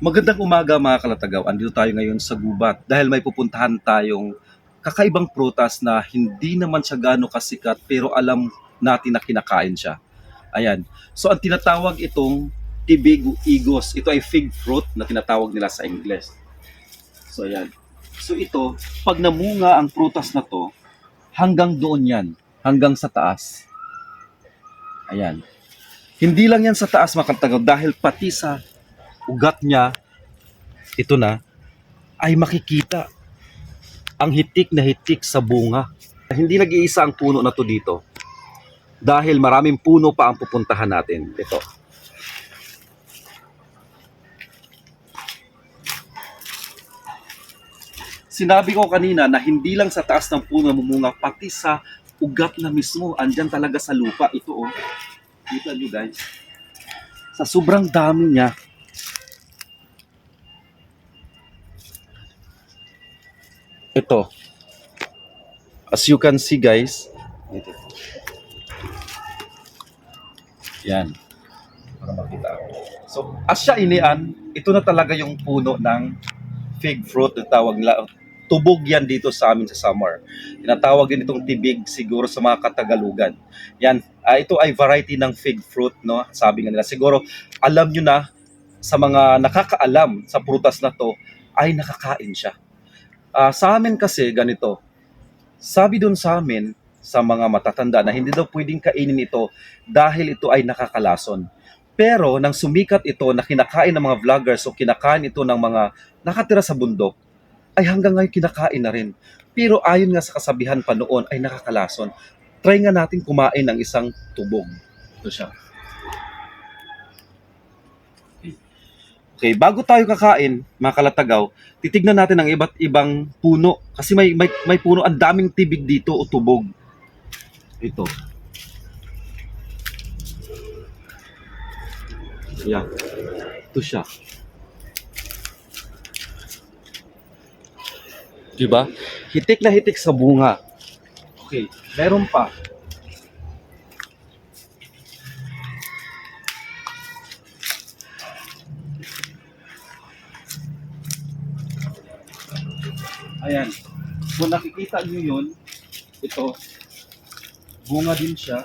Magandang umaga mga kalatagaw. Andito tayo ngayon sa gubat dahil may pupuntahan tayong kakaibang prutas na hindi naman siya gaano kasikat pero alam natin na kinakain siya. Ayan. So ang tinatawag itong tibigo igos. Ito ay fig fruit na tinatawag nila sa Ingles. So ayan. So ito, pag namunga ang prutas na to, hanggang doon yan. Hanggang sa taas. Ayan. Hindi lang yan sa taas mga kalatagaw dahil pati sa ugat niya, ito na, ay makikita ang hitik na hitik sa bunga. Hindi nag-iisa ang puno na to dito. Dahil maraming puno pa ang pupuntahan natin. Ito. Sinabi ko kanina na hindi lang sa taas ng puno mumunga, pati sa ugat na mismo. Andyan talaga sa lupa. Ito oh. Kita nyo guys. Sa sobrang dami niya, ito. As you can see guys, ito. Yan. Para makita. So, as siya inian, ito na talaga yung puno ng fig fruit na tawag nila. Tubog yan dito sa amin sa summer. Tinatawag din itong tibig siguro sa mga Katagalugan. Yan, ah, ito ay variety ng fig fruit, no? Sabi nga nila. Siguro, alam nyo na, sa mga nakakaalam sa prutas na to, ay nakakain siya. Ah, sa amin kasi ganito. Sabi doon sa amin sa mga matatanda na hindi daw pwedeng kainin ito dahil ito ay nakakalason. Pero nang sumikat ito na kinakain ng mga vloggers o kinakain ito ng mga nakatira sa bundok, ay hanggang ngayon kinakain na rin. Pero ayon nga sa kasabihan pa noon ay nakakalason. Try nga natin kumain ng isang tubog. Ito siya. Okay, bago tayo kakain, mga kalatagaw, titignan natin ang iba't ibang puno. Kasi may, may, may puno, ang daming tibig dito o tubog. Ito. Yan. Ito siya. Diba? Hitik na hitik sa bunga. Okay, meron pa. Ayan. Kung nakikita nyo yun, ito, bunga din siya.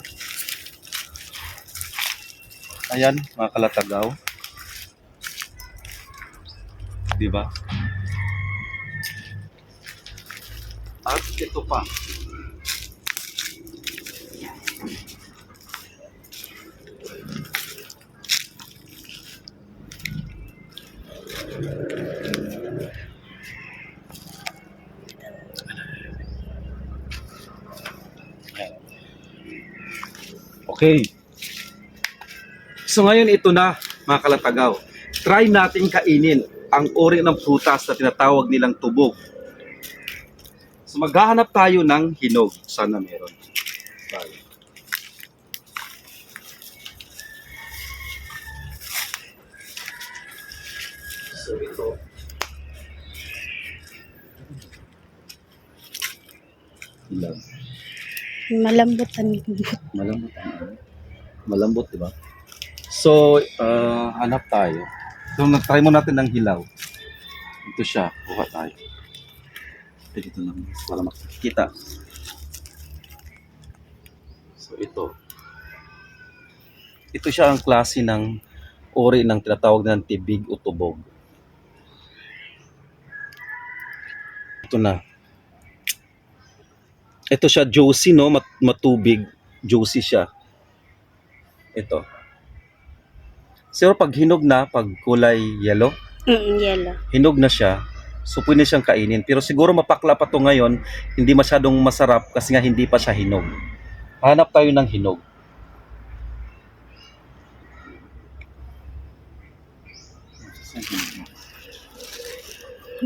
Ayan, mga kalatagaw. Di ba? At ito pa. Okay. So ngayon ito na, mga kalatagaw. Try nating kainin ang uri ng prutas na tinatawag nilang tubog. So maghahanap tayo ng hinog. Sana meron. Tayo. So ito. Ilan? Malambot ang Malambot ang ano? Malambot, di ba? So, uh, hanap tayo. So, nag-try mo natin ng hilaw. Ito siya. Kuha tayo. Dito lang. Para makikita. So, ito. Ito siya ang klase ng uri ng tinatawag ng tibig o tubog. Ito na. Ito siya juicy no, mat matubig, juicy siya. Ito. Pero pag hinog na, pag kulay yellow, mm, yellow. hinog na siya, so pwede siyang kainin. Pero siguro mapakla pa to ngayon, hindi masyadong masarap kasi nga hindi pa siya hinog. Hanap tayo ng hinog.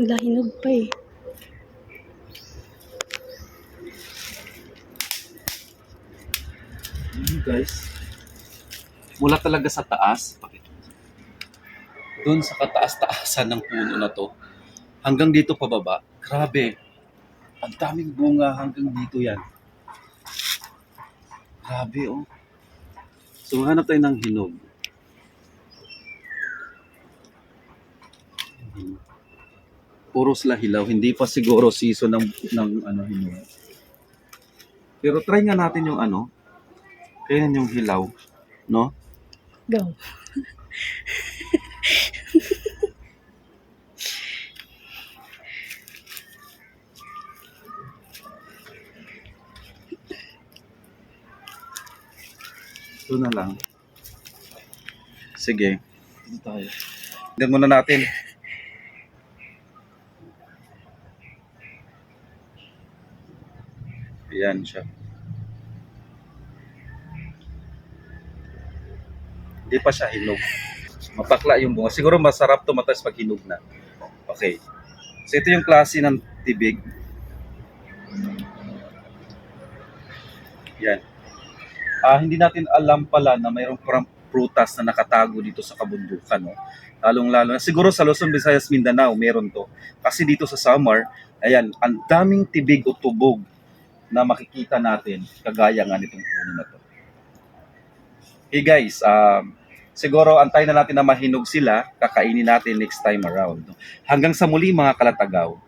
Wala hinog pa eh. Guys. Mula talaga sa taas. Doon sa kataas-taasan ng puno na to. Hanggang dito pababa. Grabe. Ang daming bunga hanggang dito yan. Grabe oh. So hanap tayo ng hinog. Puro sila hilaw. Hindi pa siguro season ng, ng ano, hinuha. Pero try nga natin yung ano. Kainin yung hilaw. No? Go. Ito na lang. Sige. Dito tayo. Tignan muna natin. Ayan siya. Hindi pa siya hinog. Mapakla yung bunga. Siguro masarap to matas pag hinog na. Okay. So ito yung klase ng tibig. Yan. Ah, hindi natin alam pala na mayroong parang prutas na nakatago dito sa kabundukan, no? Lalong-lalo siguro sa Luzon, Visayas, Mindanao meron to. Kasi dito sa Samar, ayan, ang daming tibig o tubog na makikita natin kagaya nga nitong puno na to. Hey guys, um, siguro antay na natin na mahinog sila, kakainin natin next time around. Hanggang sa muli mga kalatagaw,